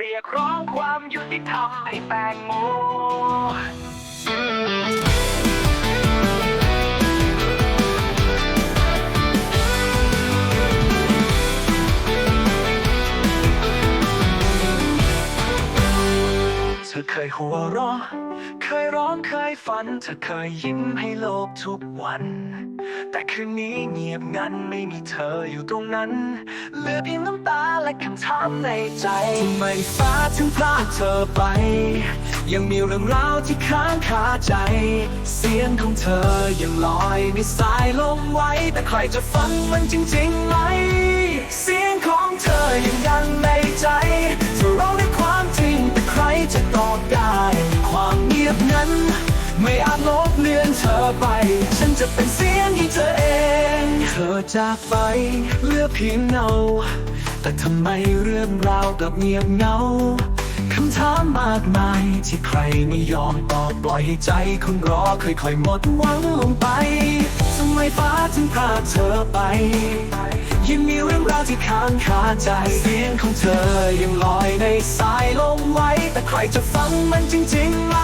เรียกร้องความยุติธรรมให้แตงโม ธอเคยหัวเราะ เคยร้องเคยฝัน เธอเคยยิ้มให้โลกทุกวัน แต่คืนนี้เงียบงันไม่มีเธออยู่ตรงนั้น เหลือเพียงน้ำตาและคำถามในใจทำไมฟ้าถึงพลาดเธอไป ยังมีเรื่องราวที่ค้างคาใจ เสียงของเธอยังลอยในสายลมไว้ แต่ใครจะฟังมันจริงๆไหม เสียงของเธอยังดังในใจ ได้ ความเงียบนั้น ไม่อาจลบเลือนเธอไป ฉันจะเป็นเสียงที่เธอเอง เธอจากไปเลือเพียงเงา แต่ทำไมเรื่องราวกลับเงียบเงาคำถามมากมายที่ใครไม่ยอมตอบปล่อยให้ใจคนรอค่อยๆหมดหวังลงไป ไมฟ้าถึงพาเธอไป ยังมีเรื่องราวที่ค้างคาใจ เสียงของเธอยังลอยในสายลมไว้ แต่ใครจะฟังมันจริงๆไหม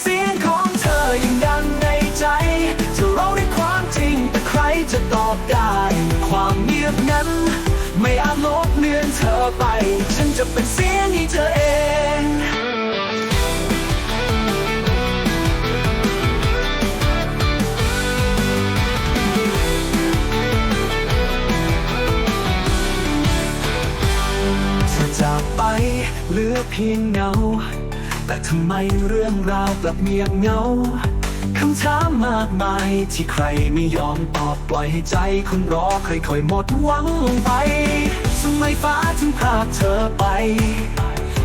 เสียงของเธอยังดังในใจเธอร้องด้วยความจริง แต่ใครจะตอบได้ ความเงียบนั้น ไม่อาจลบเลือนเธอไป ฉันจะเป็นเสียงที่เธอเอง พียงเงา แต่ทำไมเรื่องราวกลับเงียบเงาคำถามมากมายที่ใครไม่ยอมตอบปล่อยให้ใจคนรอค่อยๆหมดหวังลงไปทำไมฟ้าถึงพาเธอไป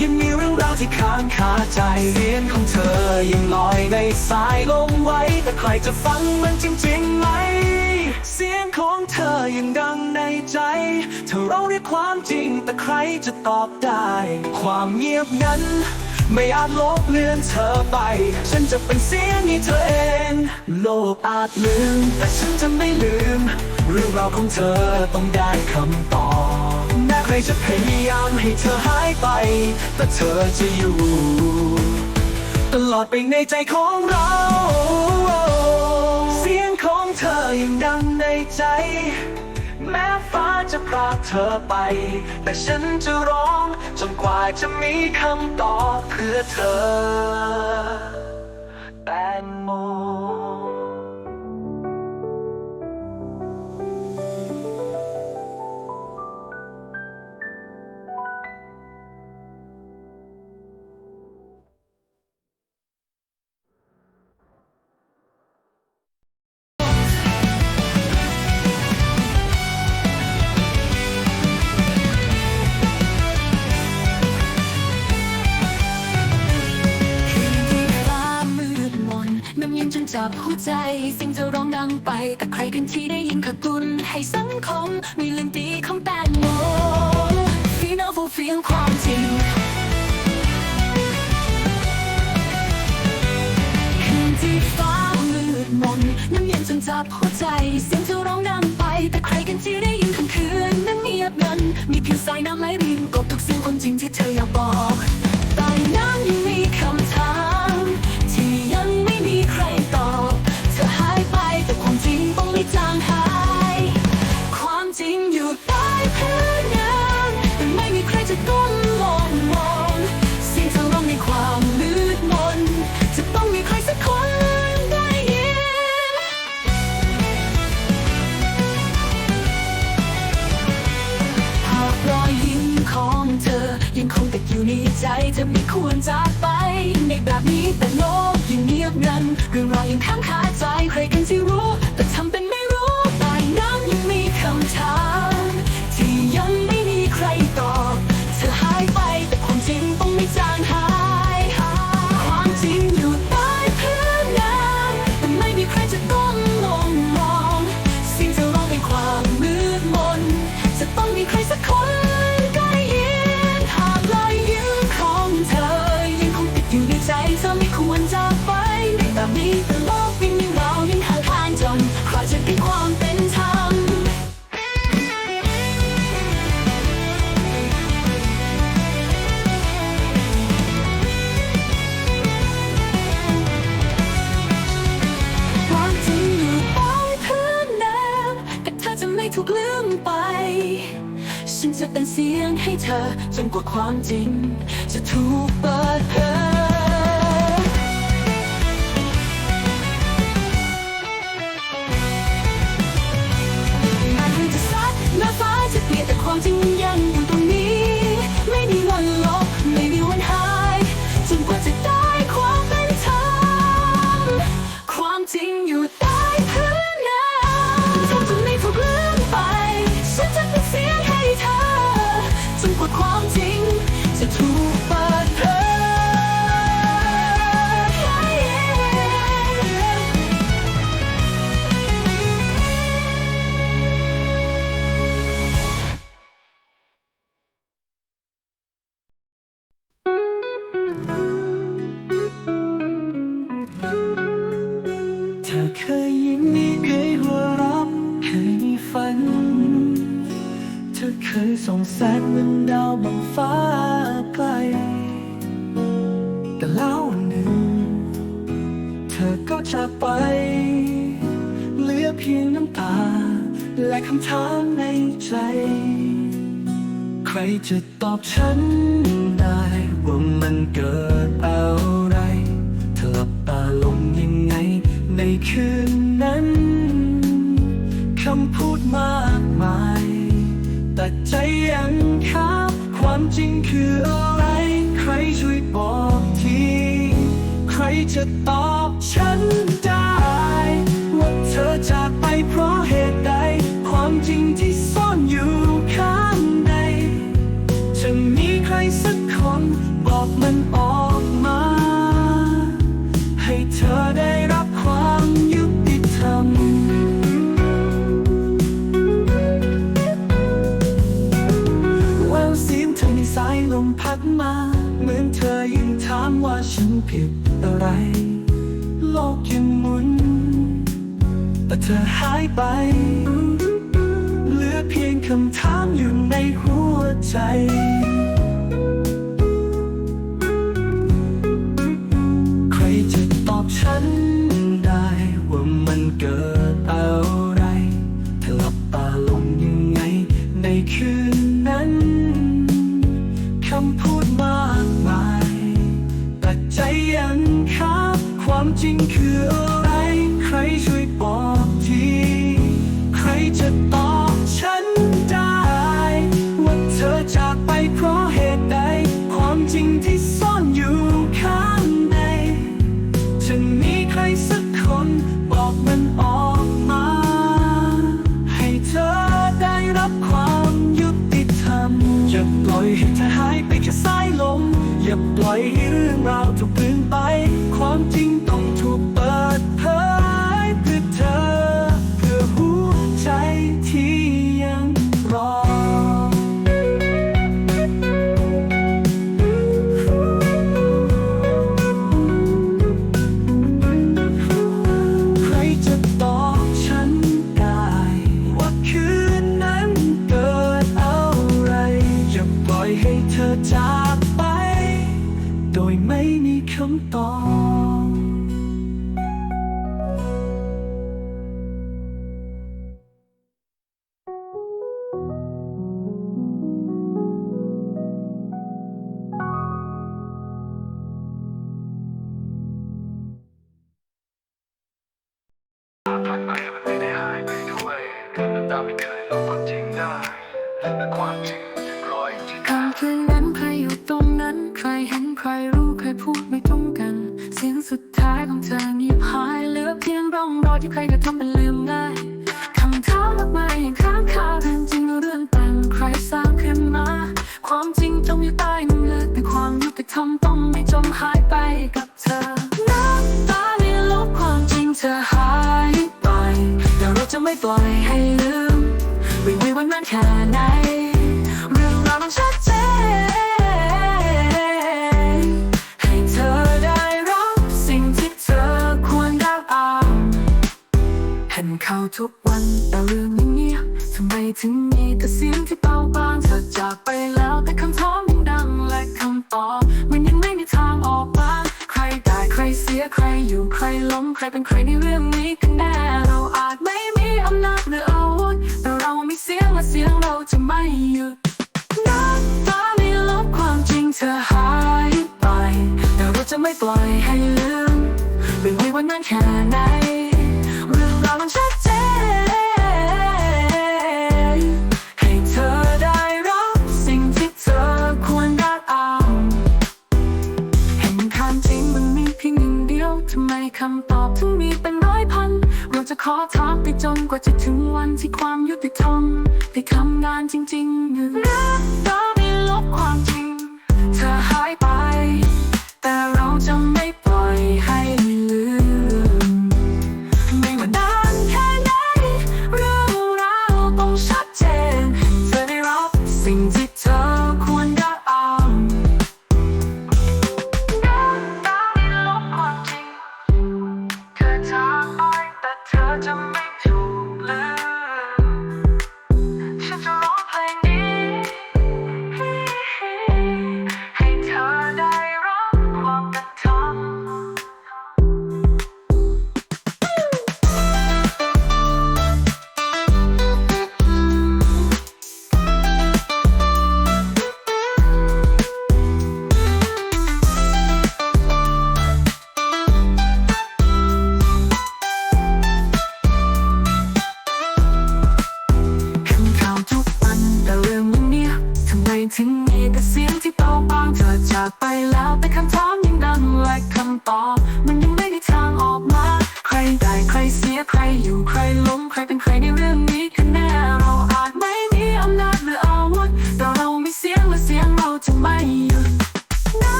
ยังมีเรื่องราวที่ค้างคาใจเสียงของเธอยังลอยในสายลมไว้ แต่ใครจะฟังมันจริงๆไหม เสียงของ อยังดังในใจ เธอร้องด้วยความจริงแต่ใครจะตอบได้ ความเงียบนั้น ไม่อาจลบเลือนเธอไป ฉันจะเป็นเสียงที่เธอเอง โลกอาจลืม แต่ฉันจะไม่ลืม เรื่องราวของเธอต้องได้คำตอบแม้ใครจะพยายามให้เธอหายไป แต่เธอจะอยู่ ตลอดไปในใจของเรา ยังดังในใจ แม้ฟ้าจะพรากเธอไป แต่ฉันจะร้อง จนกว่าจะมีคำตอบเพื่อเธอแต่ จับหัวใจเสิ่งจะร้องดังไป แต่ใครกันที่ได้ยินขตุนให้สังคม มีเรื่องดีของแตงโมที่น่าฟูเฟียงความจริง เงียบงันรื่องราวยังค้างคาใจใครกัน เสียงให้เธอจนกว่าความจริง จะถูกเปิดเผย เคยส่องแสงเหมืนดาวบางฟ้าไกล แต่แล้วหนึ่ง เธอก็จากไป เหลือเพียงน้ำตา และคำถามในใจ ใครจะตอบฉัน ที่ใครก็ทำเป็นลืมได้คำถามมากมายอย่างค้างคาแทนจริงเรื่องแต่งใครสร้างขึ้นมา ความจริงจมอยู่ใต้น้ำเลือดแต่ความยุติธรรมต้องไม่จมหายไปกับเธอน้ำตาไม่ลบความจริงเธอหายไป แต่เราจะไม่ปล่อยให้ลืมไม่ไว้วันนั้นแค่ไหน ยใครอยู่ใครล้มใครเป็นใครในเรื่องนี้กันแน่เราอาจไม่มีอำนาจหรืออาวุธแต่เราไม่เสียงและเสียงเราจะไม่หยุดน้ำตาไม่ลบความจริงเธอหายไป แต่เราจะไม่ปล่อยให้ลืมไม่ว่าวันนั้นแค่ไหน คำตอบถึงมีเป็นร้อยพัน เราจะขอถามไปจนกว่าจะถึงวันที่ความยุติธรรมได้ทำงานจริงๆเรื่องราไม่ลบความจริง เธอหายไป แต่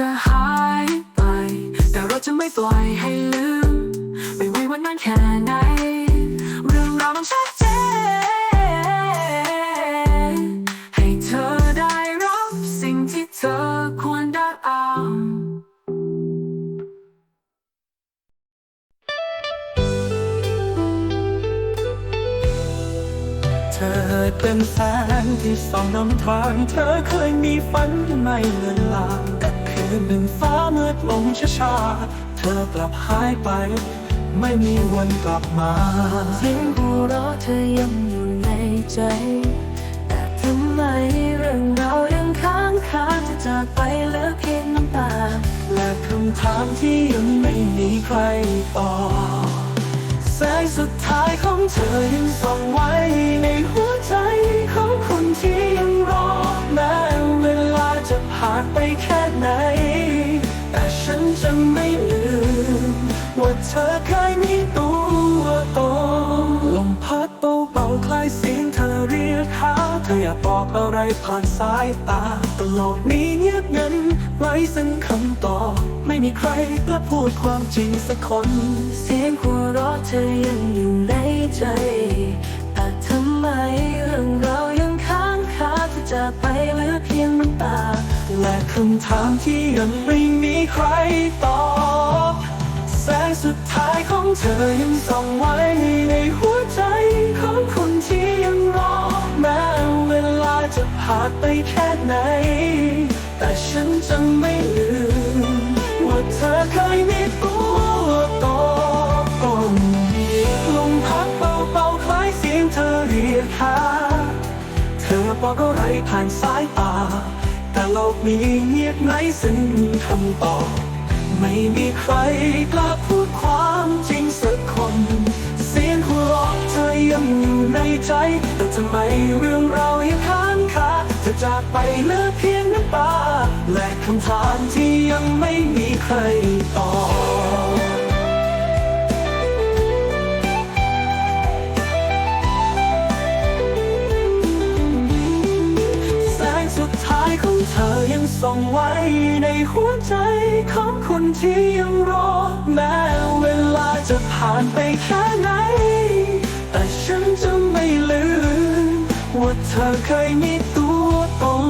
ธอหายไป แต่เราจะไม่ปล่อยให้ลืม ไม่ว่าวันนั้นแค่ไหน เรื่องราวมันชัดเจน ให้เธอได้รับสิ่งที่เธอควรได้เอาเธอเป็นแสงที่ส่องนำทาง เธอเคยมีฝันไม่เลือนลาง คืนหนึ่งฟ้ามืดลงช้าๆเธอกลับหายไป ไม่มีวันกลับมาเสียงหัวเราะเธอยังอยู่ในใจ แต่ทำไมเรื่องเรายังค้างคาจะจากไปเหลือเพียงน้ำตา และคำถามที่ยังไม่มีใครตอบแสงสุดท้ายของเธอยังส่องไว้ในหัวใจของคนที่ยังรอแม้เวลาจะผ่านไปแค่ไหนแต่ฉัน จะไม่ลืม ว่าเธอเคยมีตัวตนลมพัดเบาๆคล้ายเสียงเธอเรียกหาเธออยากบอกอะไรผ่านสายตาตลอดนี้เงียบงันไร้ซึ่งคำตอบไม่มีใครกล้าพูดความจริงสักคน เสียงหัวเราะเธอยังอยู่ในใจแต่ทำไมเรื่องเรายังค้างคา จากไปเหลือเพียงน้ำตา และคำถามที่ยังไม่มีใครตอบ แสงสุดท้ายของเธอยังส่องไว้ในหัวใจของคนที่ยังรอ แม้เวลาจะผ่านไปแค่ไหน แต่ฉันจะไม่ลืม ว่าเธอเคยมีตัวตนลมพัดเบาๆคล้ายเสียงเธอเรียกหา บอกอะไรผ่านสายตา แต่โลกนี้เงียบไร้ซึ่งคำตอบ ไม่มีใครกล้าพูดความจริงสักคน เสียงหัวเราะเธอยังอยู่ในใจ แต่ทำไมเรื่องเรายังค้างคาเธอจากไปเหลือเพียงน้ำตาและคำถามที่ยังไม่มีใครตอบ เธอยังส่งไว้ในหัวใจของคนที่ยังรอ แม้เวลาจะผ่านไปแค่ไหน แต่ฉันจะไม่ลืมว่าเธอเคยมีตัวตน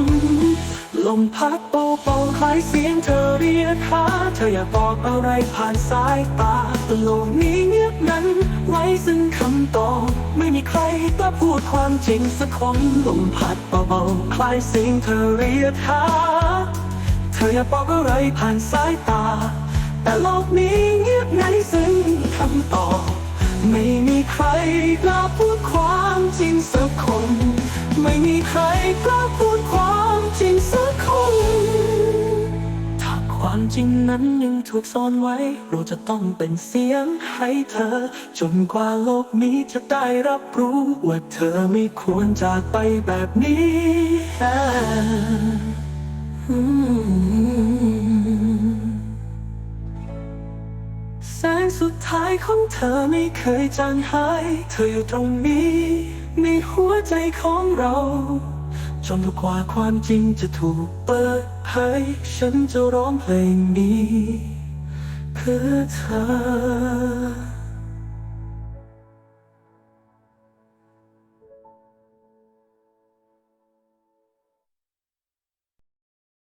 ลมพัดเบาๆคล้ายเสียงเธอเรียกหาเธออยากบอกอะไรผ่านสายตาแต่โลกนี้เงียบนั้น ไว้ซึ่งคำตอบไม่มีใครกล้าพูดความจริงสักคนลมพัดเบาๆคล้ายเสียงเธอเรียกหาเธออยากบอกอะไรผ่านสายตา แต่โลกนี้เงียบไงซึ่งคำตอบไม่มีใครกล้าพูดความจริงสักคน ไม่มีใครกล้าพูดความ ริงสักคงถ้าความจริงนั้นยังถูกซ่อนไว้ เราจะต้องเป็นเสียงให้เธอ จนกว่าโลกนี้จะได้รับรู้ ว่าเธอไม่ควรจากไปแบบนี้แสงสุดท้ายของเธอไม่เคยจางหาย เธออยู่ตรงนี้ ในหัวใจของเรา จนทุกกว่าความจริงจะถูกเปิดเผยฉันจะร้องเพลงนี้ เพื่อเธอ